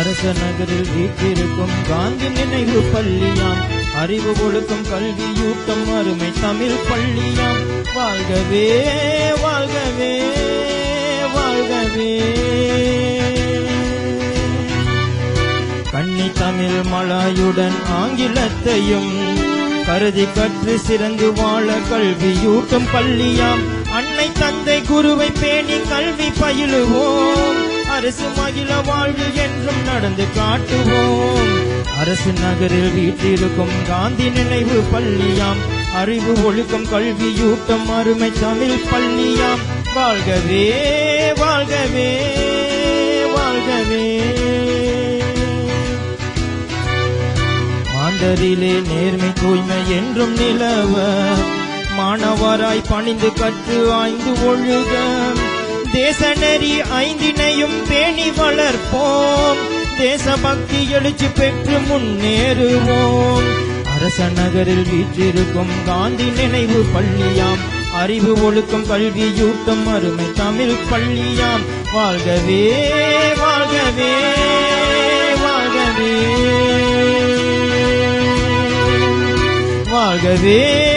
அரச நகரில் வீட்டிருக்கும் காந்தி நினைவு பள்ளியாம். அறிவு ஒழுக்கம் கல்வியூட்டம் அருமை தமிழ் பள்ளியாம். வாழ்கவே வாழ்கவே வாழ்கவே. கன்னி தமிழ் மலாயுடன் ஆங்கிலத்தையும் கருதி கற்று சிறந்து வாழ கல்வியூட்டும் பள்ளியாம். அன்னை தந்தை குருவை பேணி கல்வி பயிலுவோம். அரசு மகிழ வாழ்வு என்றும் நடந்து காட்டுவோம். அரசு நகரில் வீட்டிருக்கும் காந்தி நினைவு பள்ளியாம். அறிவு ஒழுக்கம் கல்வியூட்டம் அருமை தமிழ் பள்ளியாம். வாழ்கவே வாழ்கவே வாழ்கவே. மாந்தரிலே நேர்மை தூய்மை என்றும் நிலவ. மாணவராய் பணிந்து கற்று ஆய்ந்து ஒழுக. தேசநெறி ஐந்தினையும் பேணி வளர்ப்போம். தேசபக்தி எழுச்சி பெற்று முன்னேறுவோம். அரச நகரில் வீற்றிருக்கும் காந்தி நினைவு பள்ளியாம். அறிவு ஒழுக்கம் கல்வியூட்டம் அருமை தமிழ் பள்ளியாம். வாழ்கவே வாழ்கவே வாழ்கவே. வாழ்கவே.